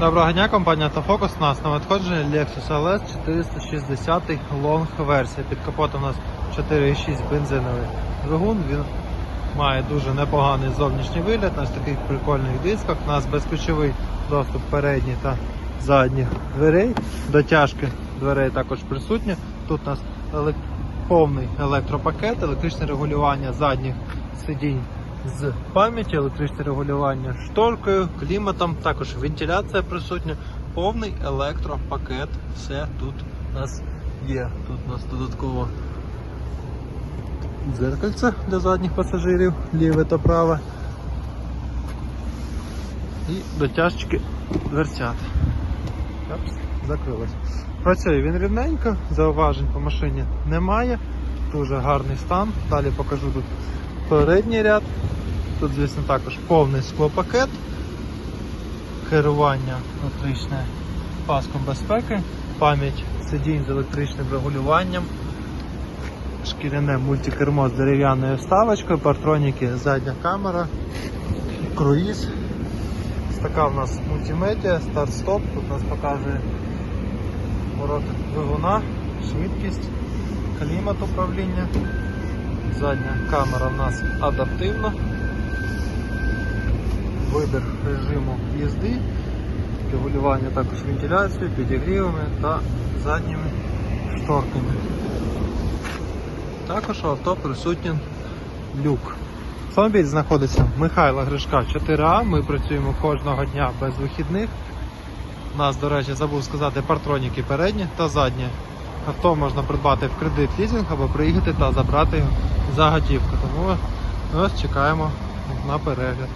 Доброго дня, компанія Автофокус. У нас на надходженні Lexus LS 460 Long версія. Під капотом у нас 4,6 бензиновий двигун. Він має дуже непоганий зовнішній вигляд на ось таких прикольних дисках. У нас безключовий доступ передніх та задніх дверей. Дотяжки дверей також присутні. Тут у нас повний електропакет, електричне регулювання задніх сидінь з пам'яті, електричне регулювання шторкою, кліматом, також вентиляція присутня, повний електропакет. Все тут у нас є. Тут у нас додатково дзеркальце для задніх пасажирів, ліве та праве. І дотяжки дверцят. Закрилось. Працює він рівненько, зауважень по машині немає. Дуже гарний стан. Далі покажу тут передній ряд. Тут, звісно, також повний склопакет, керування електричне паском безпеки, пам'ять сидінь з електричним регулюванням, шкіряне мультикермо з дерев'яною вставочкою, партроніки, задня камера, круїз. Така в нас мультимедіа, старт-стоп, тут нас показує ворота двигуна, швидкість, клімат управління. Задня камера в нас адаптивна. Вибір режиму їзди, регулювання також вентиляцією, підігрівами та задніми шторками. Також у авто присутній люк. Автомобіль знаходиться Михайла Гришка 4А. Ми працюємо кожного дня без вихідних. У нас, до речі, забув сказати партроніки передні та задні. Авто можна придбати в кредит лізинг або приїхати та забрати за готівку. Тому ось чекаємо на перегляд.